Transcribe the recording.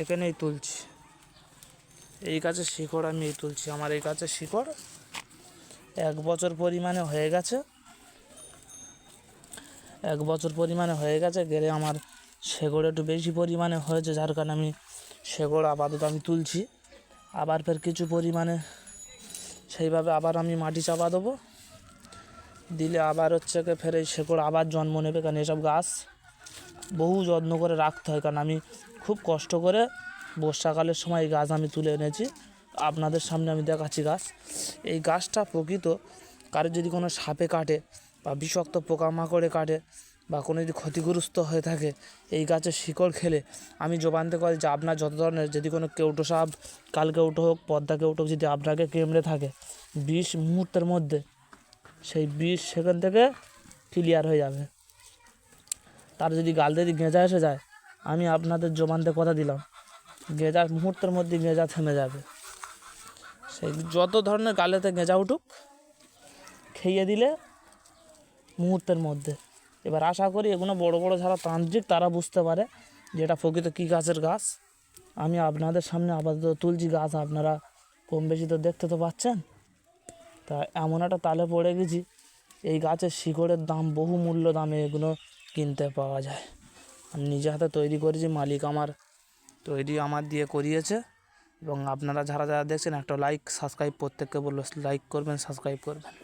এখানেই তুলছি। এই গাছের শিকড় আমি তুলছি। আমার এই গাছের শিকড় এক বছর পরিমাণে হয়ে গেছে। এক বছর পরিমাণে হয়ে গেছে, গেলে আমার শেকড় একটু বেশি পরিমাণে হয়েছে, যার কারণে আমি শেকড় আপাতত আমি তুলছি। আবার ফের কিছু পরিমাণে সেইভাবে আবার আমি মাটি চাপা দেবো। দিলে আবার হচ্ছে ফের এই শেকড় আবার জন্ম নেবে, কারণ এসব গাছ বহু যত্ন করে রাখতে হয়, কারণ আমি খুব কষ্ট করে বর্ষাকালের সময় এই গাছ আমি তুলে এনেছি। আপনাদের সামনে আমি দেখাচ্ছি গাছ। এই গাছটা প্রকৃত কারও যদি কোনো সাপে কাটে বা বিষাক্ত পোকামাকড়ে কাটে বা কোনো যদি ক্ষতিগ্রস্ত হয়ে থাকে, এই গাছের শিকড় খেলে আমি জোবানতে পারি যে আপনার যত ধরনের যদি কোনো কেউটো সাপ কাল কেউটো হোক, পদ্মা কেউটো হোক, যদি আপনাকে কেমড়ে থাকে বিষ মুহূর্তের মধ্যে সেই বিষ সেখান থেকে ক্লিয়ার হয়ে যাবে। তার যদি গাল যদি গেঁজা এসে যায়, আমি আপনাদের জমানতে কথা দিলাম। গেঁজা মুহূর্তের মধ্যে গেঁজা থেমে যাবে। সেই যত ধরনের গালেতে গেঁজা উঠুক, খেয়ে দিলে মুহূর্তের মধ্যে। এবার আশা করি এগুলো বড় বড় যারা তান্ত্রিক, তারা বুঝতে পারে যে এটা প্রকৃত কী গাছের গাছ। আমি আপনাদের সামনে আপাতত তুলছি গাছ, আপনারা কম বেশি তো দেখতে তো পাচ্ছেন। তা এমন একটা তালে পড়ে গেছি, এই গাছের শিকড়ের দাম বহু মূল্য দামে এগুলো কিনতে পাওয়া যায়। আমি নিজে হাতে তৈরি করেছি, মালিক আমার তৈরি আমার দিয়ে করিয়েছে। এবং আপনারা যারা যারা দেখছেন, একটা লাইক সাবস্ক্রাইব প্রত্যেককে বলল লাইক করবেন সাবস্ক্রাইব করবেন।